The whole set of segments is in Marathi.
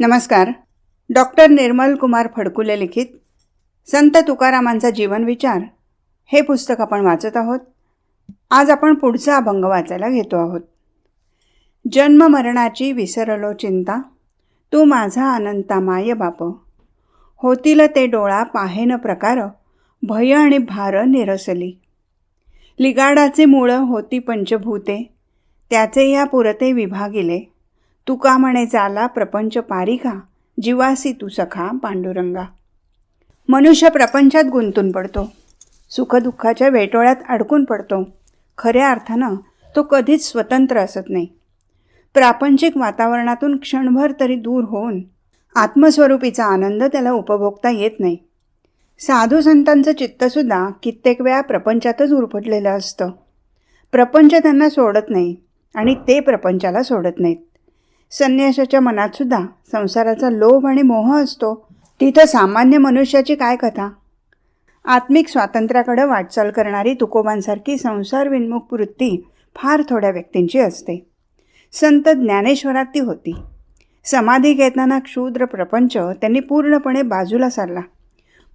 नमस्कार. डॉक्टर निर्मल कुमार फडकुले लिखित संत तुकारामांचा जीवनविचार हे पुस्तक आपण वाचत आहोत. आज आपण पुढचा अभंग वाचायला घेतो आहोत. जन्म मरणाची विसरलो चिंता तू माझा अनंता माय बाप. होतील ते डोळा पाहेन प्रकार भय आणि भार निरसली. लिगाडाचे मूळ होती पंचभूते त्याचे या पुरते विभागिले. तुका म्हणे चाला प्रपंच पारिका जीवासी तू सखा पांडुरंगा. मनुष्य प्रपंचात गुंतून पडतो. सुखदुःखाच्या वेटोळ्यात अडकून पडतो. खऱ्या अर्थानं तो कधीच स्वतंत्र असत नाही. प्रापंचिक वातावरणातून क्षणभर तरी दूर होऊन आत्मस्वरूपीचा आनंद त्याला उपभोगता येत नाही. साधू संतांचं चित्तसुद्धा कित्येक वेळा प्रपंचातच उरफटलेलं असतं. प्रपंच त्यांना सोडत नाही आणि ते प्रपंचाला सोडत नाहीत. संन्याशाच्या मनातसुद्धा संसाराचा लोभ आणि मोह असतो. तिथं सामान्य मनुष्याची काय कथा? आत्मिक स्वातंत्र्याकडे वाटचाल करणारी तुकोबांसारखी संसार विन्मुख वृत्ती फार थोड्या व्यक्तींची असते. संत ज्ञानेश्वरात ती होती. समाधी घेताना क्षुद्र प्रपंच त्यांनी पूर्णपणे बाजूला सारला.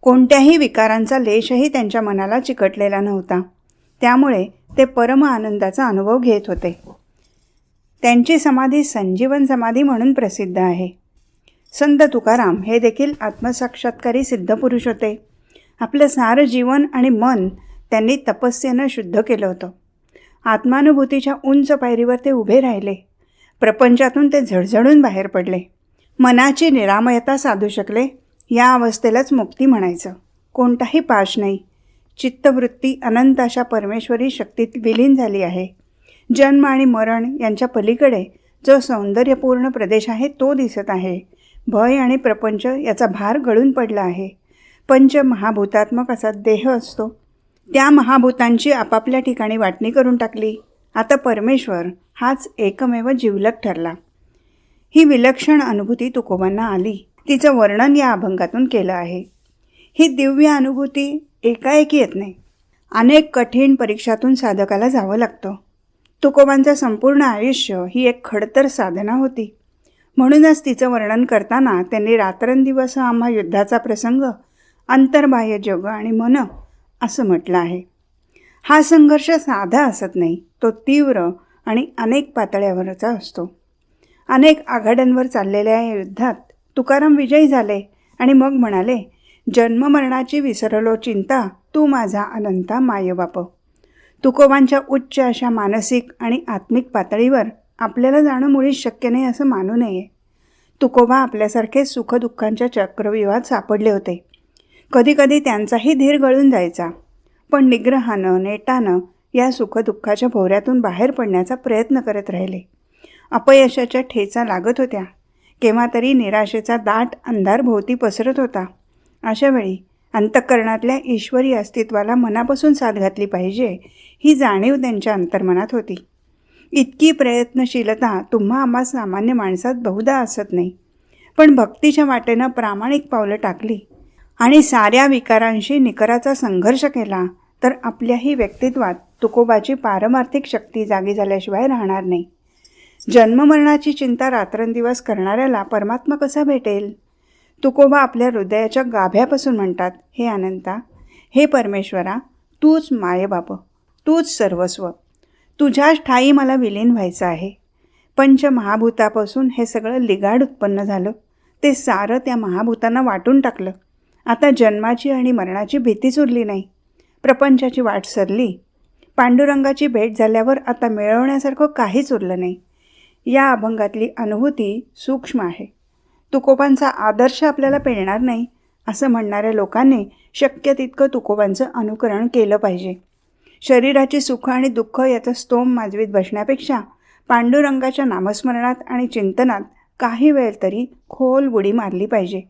कोणत्याही विकारांचा लेशही त्यांच्या मनाला चिकटलेला नव्हता. त्यामुळे ते परम आनंदाचा अनुभव घेत होते. त्यांची समाधी संजीवन समाधी म्हणून प्रसिद्ध आहे. संत तुकाराम हे देखील आत्मसाक्षात्कारी सिद्धपुरुष होते. आपलं सारं जीवन आणि मन त्यांनी तपस्येनं शुद्ध केलं होतं. आत्मानुभूतीच्या उंच पायरीवर ते उभे राहिले. प्रपंचातून ते झडझडून बाहेर पडले. मनाची निरामयता साधू शकले या अवस्थेलाच मुक्ती म्हणायचं. कोणताही पाश नाही. चित्तवृत्ती अनंत अशा परमेश्वरी शक्तीत विलीन झाली आहे. जन्म आणि मरण यांच्या पलीकडे जो सौंदर्यपूर्ण प्रदेश आहे तो दिसत आहे. भय आणि प्रपंच याचा भार गळून पडला आहे. पंच महाभूतात्मक असा देह असतो. त्या महाभूतांची आपापल्या ठिकाणी वाटणी करून टाकली. आता परमेश्वर हाच एकमेव जिवलक ठरला. ही विलक्षण अनुभूती तुकोबांना आली. तिचं वर्णन या अभंगातून केलं आहे. ही दिव्य अनुभूती एकाएकी येत नाही. अनेक कठीण परीक्षातून साधकाला जावं लागतं. तुकोबांचं संपूर्ण आयुष्य ही एक खडतर साधना होती. म्हणूनच तिचं वर्णन करताना त्यांनी रात्रंदिवस आम्हा युद्धाचा प्रसंग अंतर्बाह्य जग आणि मन असं म्हटलं आहे. हा संघर्ष साधा असत नाही तो तीव्र आणि अनेक पातळ्यावरचा असतो. अनेक आघाड्यांवर चाललेल्या या युद्धात तुकाराम विजयी झाले आणि मग म्हणाले जन्ममरणाची विसरलो चिंता तू माझा अनंता मायबाप. तुकोबांच्या उच्च अशा मानसिक आणि आत्मिक पातळीवर आपल्याला जाणं मुळीच शक्य नाही असं मानू नये. तुकोबा आपल्यासारखे सुखदुःखांच्या चक्रव्यूहात सापडले होते. कधीकधी त्यांचाही धीर गळून जायचा. पण निग्रहानं नेटानं या सुखदुःखाच्या भोवऱ्यातून बाहेर पडण्याचा प्रयत्न करत राहिले. अपयशाच्या ठेचा लागत होत्या. केव्हा तरी निराशेचा दाट अंधार भोवती पसरत होता. अशावेळी अंतःकरणातल्या ईश्वरी अस्तित्वाला मनापासून साथ घातली पाहिजे ही जाणीव त्यांच्या अंतर्मनात होती. इतकी प्रयत्नशीलता तुम्हा आम्हा सामान्य माणसात बहुधा असत नाही. पण भक्तीच्या वाटेनं प्रामाणिक पावलं टाकली आणि साऱ्या विकारांशी निकराचा संघर्ष केला तर आपल्याही व्यक्तित्वात तुकोबाची पारमार्थिक शक्ती जागी झाल्याशिवाय राहणार नाही. जन्ममरणाची चिंता रात्रंदिवस करणाऱ्याला परमात्मा कसा भेटेल? तुकोबा आपल्या हृदयाच्या गाभ्यापासून म्हणतात हे अनंता हे परमेश्वरा तूच मायबाप तूच सर्वस्व. तुझ्याच ठाई मला विलीन व्हायचं आहे. पंच महाभूतापासून हे सगळं लिगाड उत्पन्न झालं. ते सारं त्या महाभूतांना वाटून टाकलं. आता जन्माची आणि मरणाची भीतीच उरली नाही. प्रपंचाची वाट सरली. पांडुरंगाची भेट झाल्यावर आता मिळवण्यासारखं काहीच उरलं नाही. या अभंगातली अनुभूती सूक्ष्म आहे. तुकोबांचा आदर्श आपल्याला पेलणार नाही असं म्हणणाऱ्या लोकांनी शक्य तितकं तुकोबांचं अनुकरण केलं पाहिजे. शरीराची सुख आणि दुःख याचा स्तोम माजवीत बसण्यापेक्षा पांडुरंगाच्या नामस्मरणात आणि चिंतनात काही वेळ तरी खोल बुडी मारली पाहिजे.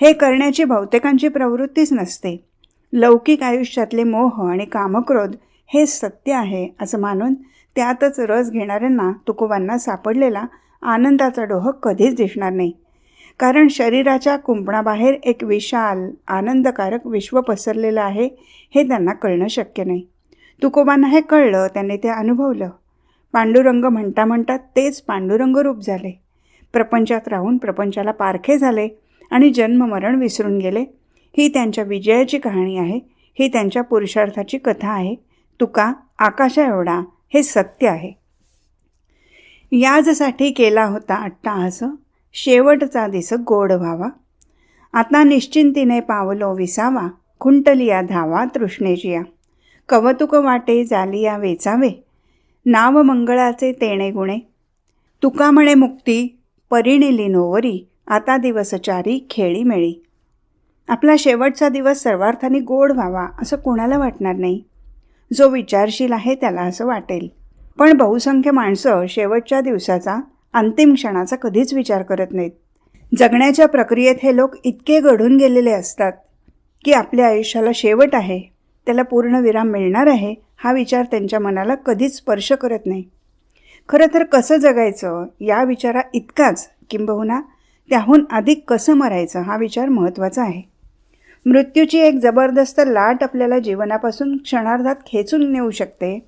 हे करण्याची बहुतेकांची प्रवृत्तीच नसते. लौकिक आयुष्यातले मोह आणि कामक्रोध हे सत्य आहे असं मानून त्यातच रस घेणाऱ्यांना तुकोबांना सापडलेला आनंदाचा डोह कधीच दिसणार नाही. कारण शरीराच्या कुंपणाबाहेर एक विशाल आनंदकारक विश्व पसरलेलं आहे हे त्यांना कळणं शक्य नाही. तुकोबांना हे कळलं त्यांनी ते अनुभवलं. पांडुरंग म्हणता म्हणता तेच पांडुरंग रूप झाले. प्रपंचात राहून प्रपंचाला पारखे झाले आणि जन्ममरण विसरून गेले. ही त्यांच्या विजयाची कहाणी आहे ही त्यांच्या पुरुषार्थाची कथा आहे. तुका आकाशा एवढा हे सत्य आहे. याजसाठी केला होता अट्टाहास. शेवटचा दिस गोड व्हावा. आता निश्चिंतीने पावलो विसावा. खुंटलिया धावा तृष्णेजिया कवतुक वाटे जालिया वेचावे. नाव मंगळाचे तेणे गुणे. तुका म्हणे मुक्ती परिणिली नोवरी आता दिवसचारी खेळी मेळी. आपला शेवटचा दिवस सर्वार्थाने गोड व्हावा असं कोणाला वाटणार नाही. जो विचारशील आहे त्याला असं वाटेल. पण बहुसंख्य माणसं शेवटच्या दिवसाचा अंतिम क्षणाचा कधीच विचार करत नाहीत. जगण्याच्या प्रक्रियेत हे लोक इतके घडून गेलेले असतात की आपल्या आयुष्याला शेवट आहे त्याला पूर्ण विराम मिळणार आहे हा विचार त्यांच्या मनाला कधीच स्पर्श करत नाही. खरं तर कसं जगायचं या विचारा इतकाच किंबहुना त्याहून अधिक कसं मरायचं हा विचार महत्त्वाचा आहे. मृत्यूची एक जबरदस्त लाट आपल्याला जीवनापासून क्षणार्धात खेचून नेऊ शकते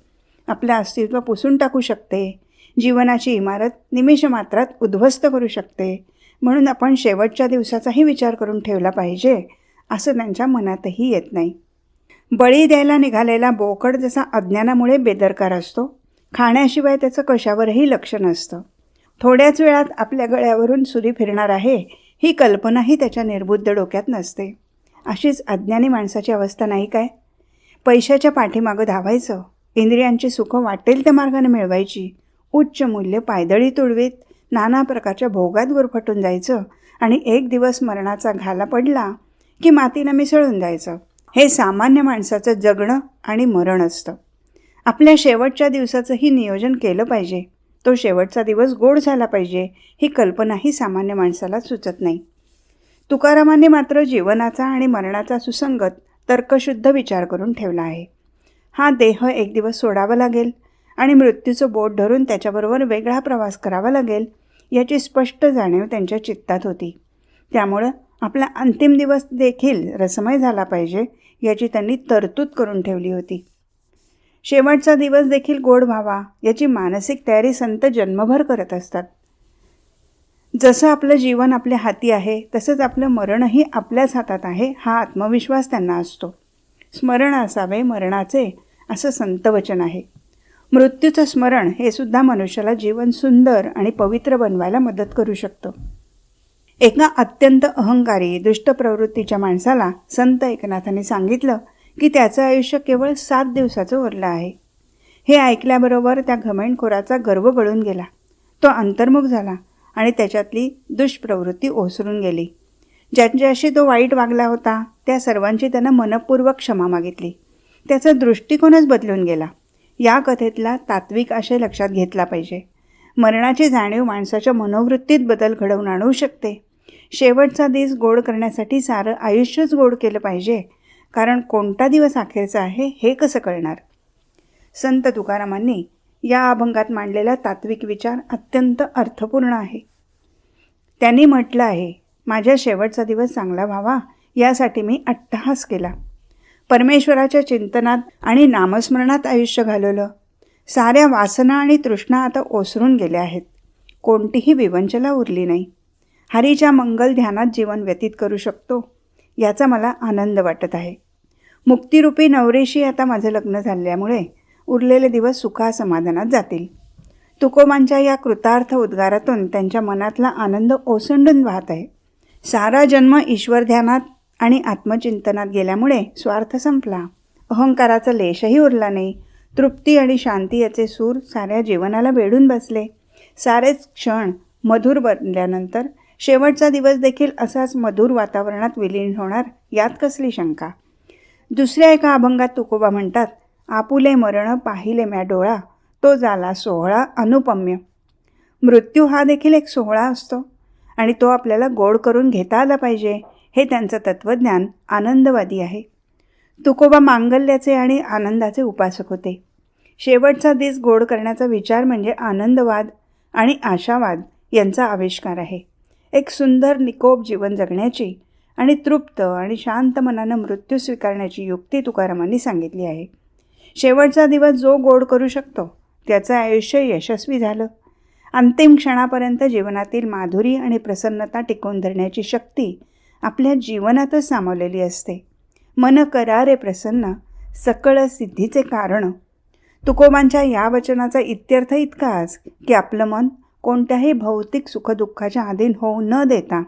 आपलं अस्तित्व पुसून टाकू शकते जीवनाची इमारत निमिषमात्रात उद्ध्वस्त करू शकते. म्हणून आपण शेवटच्या दिवसाचाही विचार करून ठेवला पाहिजे असं त्यांच्या मनातही येत नाही. बळी द्यायला निघालेला बोकड जसा अज्ञानामुळे बेदरकार असतो खाण्याशिवाय त्याचं कशावरही लक्ष नसतं. थोड्याच वेळात आपल्या गळ्यावरून सुरी फिरणार आहे ही कल्पनाही त्याच्या निर्बुद्ध डोक्यात नसते. अशीच अज्ञानी माणसाची अवस्था नाही काय? पैशाच्या पाठीमागं धावायचं इंद्रियांची सुखं वाटेल त्या मार्गाने मिळवायची उच्च मूल्य पायदळी तुडवीत नाना प्रकारच्या भोगात गुरफटून जायचं आणि एक दिवस मरणाचा घाला पडला की मातीनं मिसळून जायचं. हे सामान्य माणसाचं जगणं आणि मरण असतं. आपल्या शेवटच्या दिवसाचंही नियोजन केलं पाहिजे. तो शेवटचा दिवस गोड झाला पाहिजे ही कल्पनाही सामान्य माणसाला सुचत नाही. तुकारामांनी मात्र जीवनाचा आणि मरणाचा सुसंगत तर्कशुद्ध विचार करून ठेवला आहे. हा देह एक दिवस सोडावा लागेल. आणि मृत्यूचं बोट धरून त्याच्याबरोबर वेगळा प्रवास करावा लागेल याची स्पष्ट जाणीव त्यांच्या चित्तात होती. त्यामुळं आपला अंतिम दिवस देखील रसमय झाला पाहिजे याची त्यांनी तरतूद करून ठेवली होती. शेवटचा दिवस देखील गोड व्हावा याची मानसिक तयारी संत जन्मभर करत असतात. जसं आपलं जीवन आपल्या हाती आहे तसंच आपलं मरणही आपल्याच हातात आहे हा आत्मविश्वास त्यांना असतो. स्मरण असावे मरणाचे असं संतवचन आहे. मृत्यूचं स्मरण हे सुद्धा मनुष्याला जीवन सुंदर आणि पवित्र बनवायला मदत करू शकतं. एका अत्यंत अहंकारी दुष्ट प्रवृत्तीच्या माणसाला संत एकनाथाने सांगितलं की त्याचं आयुष्य केवळ सात दिवसाचं उरलं आहे. हे ऐकल्याबरोबर त्या घमेंडखोराचा गर्व गळून गेला. तो अंतर्मुख झाला आणि त्याच्यातली दुष्प्रवृत्ती ओसरून गेली. ज्यांच्याशी तो वाईट वागला होता त्या सर्वांची त्यानं मनपूर्वक क्षमा मागितली. त्याचा दृष्टिकोनच बदलून गेला. या कथेतला तात्विक आशय लक्षात घेतला पाहिजे. मरणाची जाणीव माणसाच्या मनोवृत्तीत बदल घडवून आणू शकते. शेवटचा दिवस गोड करण्यासाठी सारं आयुष्यच गोड केलं पाहिजे. कारण कोणता दिवस अखेरचा आहे हे कसं कळणार? संत तुकारामांनी या अभंगात मांडलेला तात्विक विचार अत्यंत अर्थपूर्ण आहे. त्यांनी म्हटलं आहे माझ्या शेवटचा दिवस चांगला व्हावा यासाठी मी अट्टहास केला. परमेश्वराच्या चिंतनात आणि नामस्मरणात आयुष्य घालवलं. साऱ्या वासना आणि तृष्णा आता ओसरून गेल्या आहेत. कोणतीही विवंचला उरली नाही. हरीच्या मंगल ध्यानात जीवन व्यतीत करू शकतो याचा मला आनंद वाटत आहे. मुक्तिरूपी नवरेशी आता माझं लग्न झाल्यामुळे उरलेले दिवस सुखा समाधानात जातील. तुकोबांच्या या कृतार्थ उद्गारातून त्यांच्या मनातला आनंद ओसंडून वाहत आहे. सारा जन्म ईश्वर ध्यानात आणि आत्मचिंतनात गेल्यामुळे स्वार्थ संपला. अहंकाराचा लेशही उरला नाही. तृप्ती आणि शांती याचे सूर साऱ्या जीवनाला वेढून बसले. सारेच क्षण मधुर बनल्यानंतर शेवटचा दिवस देखील असाच मधुर वातावरणात विलीन होणार यात कसली शंका? दुसऱ्या एका अभंगात तुकोबा म्हणतात आपुले मरण पाहिले म्या डोळा तो झाला सोहळा अनुपम्य. मृत्यू हा देखील एक सोहळा असतो आणि तो आपल्याला गोड करून घेता आला पाहिजे. हे त्यांचं तत्त्वज्ञान आनंदवादी आहे. तुकोबा मांगल्याचे आणि आनंदाचे उपासक होते. शेवटचा दिस गोड करण्याचा विचार म्हणजे आनंदवाद आणि आशावाद यांचा आविष्कार आहे. एक सुंदर निकोप जीवन जगण्याची आणि तृप्त आणि शांत मनानं मृत्यू स्वीकारण्याची युक्ती तुकारामांनी सांगितली आहे. शेवटचा दिवस जो गोड करू शकतो त्याचं आयुष्य यशस्वी झालं. अंतिम क्षणापर्यंत जीवनातील माधुरी आणि प्रसन्नता टिकवून धरण्याची शक्ती आपल्या जीवनातच सामावलेली असते. मन करारे प्रसन्न सकळ सिद्धीचे कारण. तुकोबांच्या या वचनाचा इत्यर्थ इतकाच की आपलं मन कोणत्याही भौतिक सुखदुःखाच्या अधीन होऊ न देता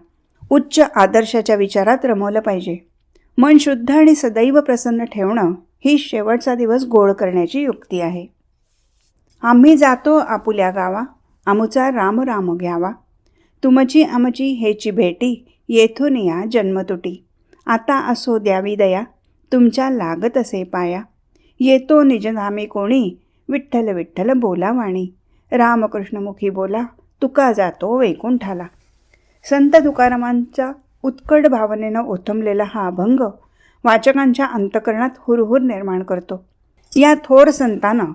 उच्च आदर्शाच्या विचारात रमवलं पाहिजे. मन शुद्ध आणि सदैव प्रसन्न ठेवणं ही शेवटचा दिवस गोड करण्याची युक्ती आहे. आम्ही जातो आपुल्या गावा आमुचा राम राम घ्यावा. तुमची आमची हेची भेटी येथून या जन्मतुटी. आता असो द्यावी दया तुमच्या लागत असे पाया. येतो निजधामी कोणी विठ्ठल विठ्ठल बोला वाणी. रामकृष्णमुखी बोला तुका जातो वैकुंठाला. संत तुकारामांचा उत्कट भावनेनं ओथंबलेला हा अभंग वाचकांच्या अंतकरणात हुरहुर निर्माण करतो. या थोर संतानं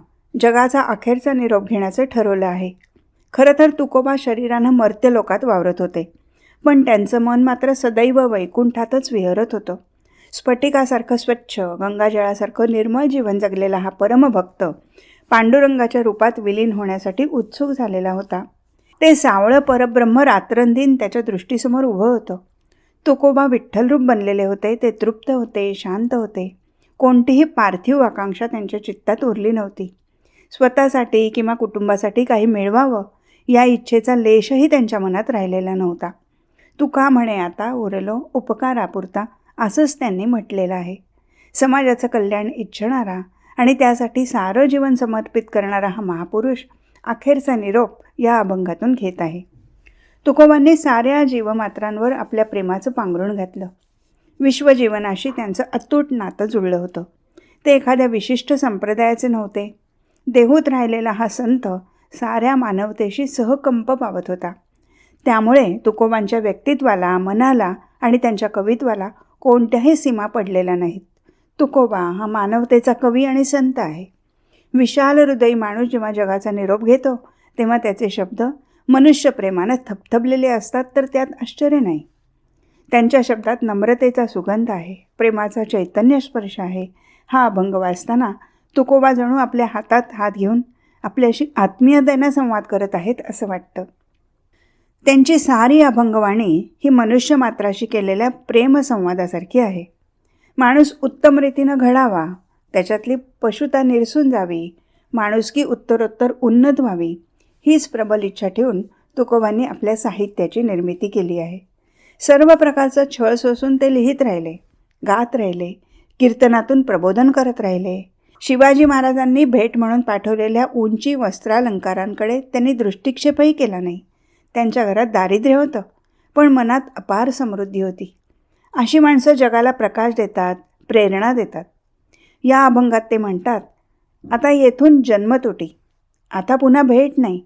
जगाचा अखेरचा निरोप घेण्याचं ठरवलं आहे. खरं तर तुकोबा शरीरानं मर्त्य लोकात वावरत होते. पण त्यांचं मन मात्र सदैव वैकुंठातच विहरत होतं. स्फटिकासारखं स्वच्छ गंगाजळासारखं निर्मळ जीवन जगलेला हा परमभक्त पांडुरंगाच्या रूपात विलीन होण्यासाठी उत्सुक झालेला होता. ते सावळं परब्रह्म रात्रंदिन त्याच्या दृष्टीसमोर उभं होतं. तुकोबा विठ्ठलरूप बनलेले होते ते तृप्त होते शांत होते. कोणतीही पार्थिव आकांक्षा त्यांच्या चित्तात उरली नव्हती. स्वतःसाठी किंवा कुटुंबासाठी काही मिळवावं या इच्छेचा लेशही त्यांच्या मनात राहिलेला नव्हता. तुका म्हणे आता उरलो उपकारापुरता? असंच त्यांनी म्हटलेलं आहे. समाजाचं कल्याण इच्छणारा आणि त्यासाठी सारं जीवन समर्पित करणारा हा महापुरुष अखेरचा निरोप या अभंगातून घेत आहे. तुकोबांनी साऱ्या जीवमात्रांवर आपल्या प्रेमाचं पांघरून घातलं. विश्वजीवनाशी त्यांचं अतूट नातं जुळलं होतं. ते एखाद्या विशिष्ट संप्रदायाचे नव्हते. देहूत राहिलेला हा संत साऱ्या मानवतेशी सहकंप पावत होता. त्यामुळे तुकोबांच्या व्यक्तित्वाला मनाला आणि त्यांच्या कवित्वाला कोणत्याही सीमा पडलेल्या नाहीत. तुकोबा हा मानवतेचा कवी आणि संत आहे. विशाल हृदयी माणूस जेव्हा जगाचा निरोप घेतो तेव्हा त्याचे शब्द मनुष्यप्रेमानं थपथपलेले असतात तर त्यात आश्चर्य नाही. त्यांच्या शब्दात नम्रतेचा सुगंध आहे प्रेमाचा चैतन्य स्पर्श आहे. हा अभंग वाचताना तुकोबा जणू आपल्या हातात हात घेऊन आपल्याशी आत्मीयतेनं संवाद करत आहेत असं वाटतं. त्यांची सारी अभंगवाणी ही मनुष्य मात्राशी केलेल्या प्रेमसंवादासारखी आहे. माणूस उत्तम रीतीनं घडावा त्याच्यातली पशुता निरसून जावी माणुसकी उत्तरोत्तर उन्नत व्हावी हीच प्रबल इच्छा ठेवून तुकोबांनी आपल्या साहित्याची निर्मिती केली आहे. सर्व प्रकारचा छळ सोसून ते लिहित राहिले गात राहिले कीर्तनातून प्रबोधन करत राहिले. शिवाजी महाराजांनी भेट म्हणून पाठवलेल्या उंची वस्त्रालंकारांकडे त्यांनी दृष्टिक्षेपही केला नाही. त्यांच्या घरात दारिद्र्य होतं. पण मनात अपार समृद्धी होती. अशी माणसं जगाला प्रकाश देतात प्रेरणा देतात. या अभंगात ते म्हणतात आता येथून जन्मतोटी आता पुन्हा भेट नाही.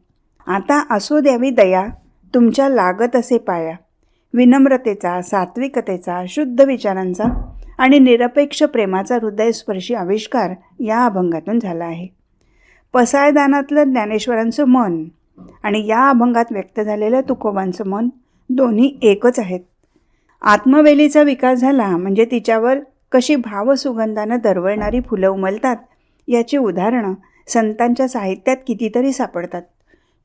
आता असू द्यावी दया. तुमच्या लागत असे पाया. विनम्रतेचा सात्विकतेचा शुद्ध विचारांचा आणि निरपेक्ष प्रेमाचा हृदयस्पर्शी आविष्कार या अभंगातून झाला आहे. पसायदानातलं ज्ञानेश्वरांचं मन आणि या अभंगात व्यक्त झालेलं तुकोबांचं मन दोन्ही एकच आहेत. आत्मवेलीचा विकास झाला म्हणजे तिच्यावर कशी भावसुगंधानं दरवळणारी फुलं उमलतात याची उदाहरणं संतांच्या साहित्यात कितीतरी सापडतात.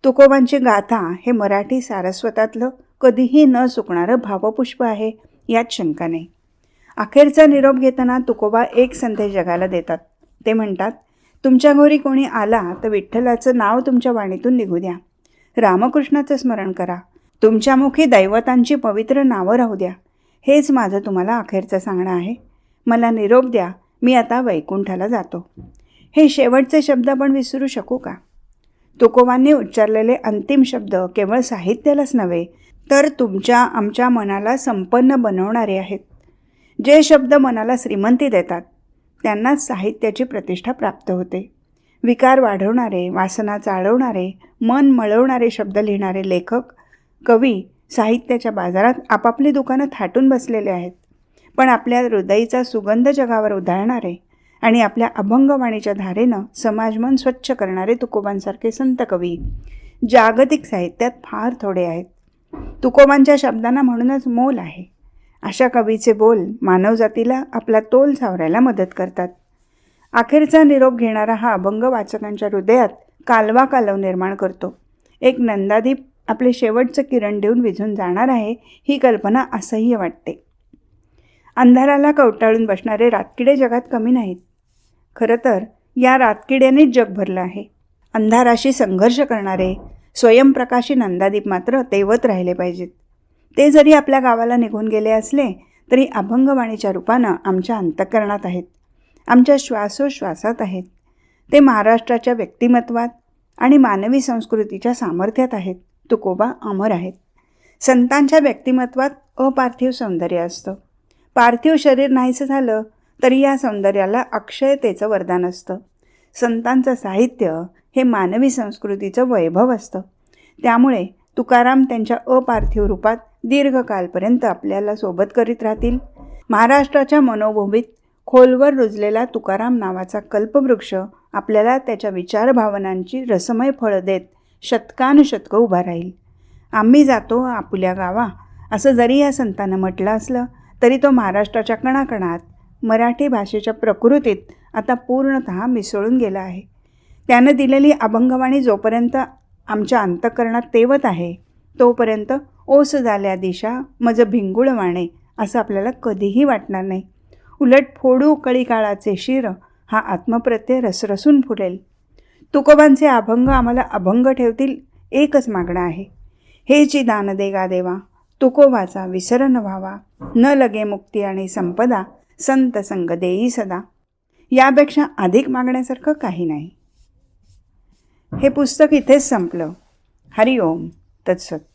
तुकोबांची गाथा हे मराठी सारस्वतातलं कधीही न सुकणारं भावपुष्प आहे यात शंका नाही. अखेरचा निरोप घेताना तुकोबा एक संदेश जगाला देतात. ते म्हणतात तुमच्या घरी कोणी आला तर विठ्ठलाचं नाव तुमच्या वाणीतून निघू द्या. रामकृष्णाचं स्मरण करा. तुमच्या मुखी दैवतांची पवित्र नावं राहू द्या. हेच माझं तुम्हाला अखेरचं सांगणं आहे. मला निरोप द्या. मी आता वैकुंठाला जातो. हे शेवटचे शब्द आपण विसरू शकू का? तुकोबांनी उच्चारलेले अंतिम शब्द केवळ साहित्यालाच नव्हे तर तुमच्या आमच्या मनाला संपन्न बनवणारे आहेत. जे शब्द मनाला श्रीमंती देतात त्यांनाच साहित्याची प्रतिष्ठा प्राप्त होते. विकार वाढवणारे वासना चाळवणारे मन मळवणारे शब्द लिहिणारे लेखक कवी साहित्याच्या बाजारात आपापली दुकानं थाटून बसलेले आहेत. पण आपल्या हृदयीचा सुगंध जगावर उधळणारे आणि आपल्या अभंगवाणीच्या धारेनं समाजमन स्वच्छ करणारे तुकोबांसारखे संत कवी जागतिक साहित्यात फार थोडे आहेत. तुकोबांच्या शब्दांना म्हणूनच मोल आहे. अशा कवीचे बोल मानवजातीला आपला तोल सावरायला मदत करतात. अखेरचा निरोप घेणारा हा अभंग वाचकांच्या हृदयात कालवा कालव निर्माण करतो. एक नंदादीप आपले शेवटचं किरण देऊन विझून जाणार आहे ही कल्पना असह्य वाटते. अंधाराला कवटाळून बसणारे रातकिडे जगात कमी नाहीत. खरं तर या रातकिड्यानेच जग भरलं आहे. अंधाराशी संघर्ष करणारे स्वयंप्रकाशी नंदादीप मात्र तेवत राहिले पाहिजेत. ते जरी आपल्या गावाला निघून गेले असले तरी अभंगवाणीच्या रूपानं आमच्या अंतःकरणात आहेत. आमच्या श्वासोश्वासात आहेत. ते महाराष्ट्राच्या व्यक्तिमत्वात आणि मानवी संस्कृतीच्या सामर्थ्यात आहेत. तुकोबा अमर आहेत. संतांच्या व्यक्तिमत्वात अपार्थिव सौंदर्य असतं. पार्थिव शरीर नाहीचं झालं तरी या सौंदर्याला अक्षयतेचं वरदान असतं. संतांचं साहित्य हे मानवी संस्कृतीचं वैभव असतं. त्यामुळे तुकाराम त्यांच्या अपार्थिव रूपात दीर्घकालपर्यंत आपल्याला सोबत करीत राहतील. महाराष्ट्राच्या मनोभूमीत खोलवर रुजलेला तुकाराम नावाचा कल्पवृक्ष आपल्याला त्याच्या विचारभावनांची रसमय फळं देत शतकानुशतकं उभा राहील. आम्ही जातो आपुल्या गावा. असं जरी या संतानं म्हटलं असलं तरी तो महाराष्ट्राच्या कणाकणात मराठी भाषेच्या प्रकृतीत आता पूर्णत मिसळून गेला आहे. त्यानं दिलेली अभंगवाणी जोपर्यंत आमच्या अंतःकरणात तेवत आहे तोपर्यंत ओस झाल्या दिशा मज भिंगुळ वाणे असं आपल्याला कधीही वाटणार नाही. उलट फोडू कळी काळाचे शिर हा आत्मप्रत्यय रसरसून फुलेल. तुकोबांचे अभंग आम्हाला अभंग ठेवतील एकच मागणं आहे. हे जी दान देगा देवा तुकोबाचा विसरण व्हावा. न लगे मुक्ती आणि संपदा संत संग देई सदा. यापेक्षा अधिक मागण्यासारखं काही नाही. हे पुस्तक इथेच संपलं. हरिओम. तत्सत.